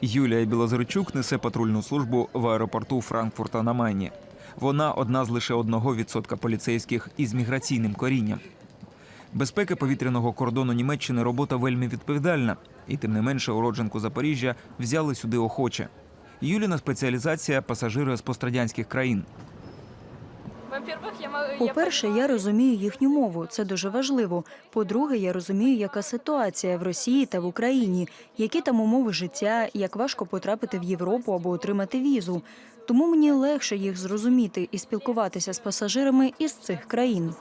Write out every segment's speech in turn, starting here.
Юлія Білозричук несе патрульну службу в аеропорту Франкфурта на Майні. Вона одна з лише одного відсотка поліцейських із міграційним корінням. Безпека повітряного кордону Німеччини робота вельми відповідальна, і тим не менше уродженку Запоріжжя взяли сюди охоче. Юліна спеціалізація пасажири з пострадянських країн. По-перше, я розумію їхню мову. Це дуже важливо. По-друге, я розумію, яка ситуація в Росії та в Україні, які там умови життя, як важко потрапити в Європу або отримати візу. Тому мені легше їх зрозуміти і спілкуватися з пасажирами із цих країн.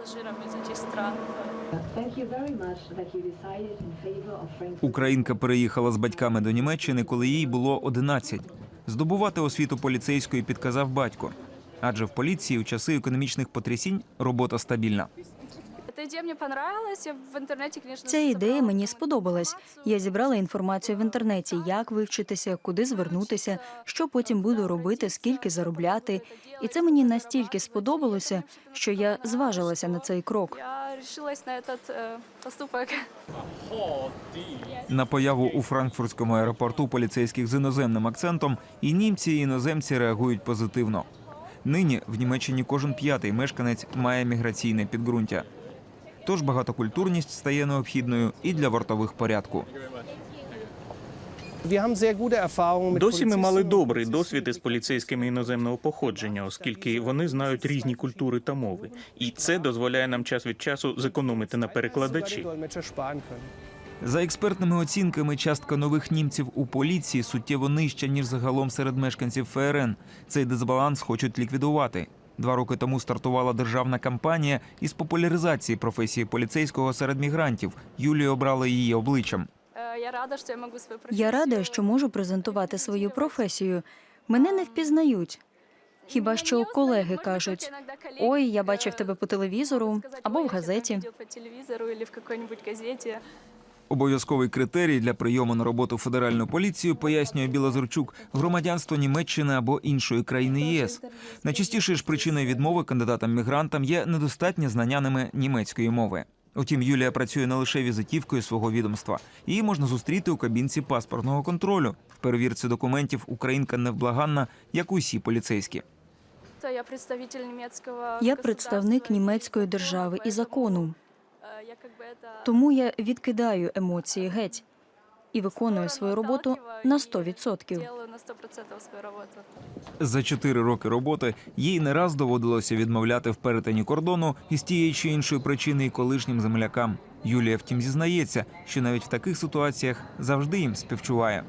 Українка переїхала з батьками до Німеччини, коли їй було 11. Здобувати освіту поліцейської підказав батько Адже в поліції у часи економічних потрясінь робота стабільна. Эта идея мне понравилась. Я в интернете, конечно, Ця ідея собрала мені сподобалась. Я зібрала інформацію в інтернеті, як вивчитися, куди звернутися, що потім буду робити, скільки заробляти. І це мені настільки сподобалося, що я зважилася на цей крок. Я решилась на этот э, поступок. На появу у франкфуртському аеропорту поліцейських з іноземним акцентом і німці, і іноземці реагують позитивно. Нині в Німеччині кожен п'ятий мешканець має міграційне підґрунтя. Тож багатокультурність стає необхідною і для вартових порядку. Досі ми мали добрий досвід із поліцейськими іноземного походження, оскільки вони знають різні культури та мови, і це дозволяє нам час від часу зекономити на перекладачі. За експертними оцінками, частка нових німців у поліції суттєво нижча ніж загалом серед мешканців ФРН. Цей дисбаланс хочуть ліквідувати. Два роки тому стартувала державна кампанія із популяризації професії поліцейського серед мігрантів. Юлію обрали її обличчям. Э, Я рада, что я могу свою профессию... Я рада, що можу презентувати свою професію. Мене не впізнають. Хіба що колеги кажуть: ой, я бачив тебе по телевізору або в газеті. Обов'язковий критерій для прийому на роботу в федеральну поліцію пояснює Білозерчук громадянство Німеччини або іншої країни ЄС. Найчастішою ж причиною відмови кандидатам-мігрантам є недостатнє знання ними німецької мови. Утім, Юлія працює не лише візитівкою свого відомства. Її можна зустріти у кабінці паспортного контролю. В перевірці документів українка невблаганна, як усі поліцейські. Я представник німецької держави і закону. Тому я відкидаю емоції геть і виконую свою роботу на 100%. На 100% свою работу. За чотири роки роботи їй не раз доводилося відмовляти в перетині кордону із тієї чи іншої причини і колишнім землякам. Юлія, втім, зізнається, що навіть в таких ситуаціях завжди їм співчуває.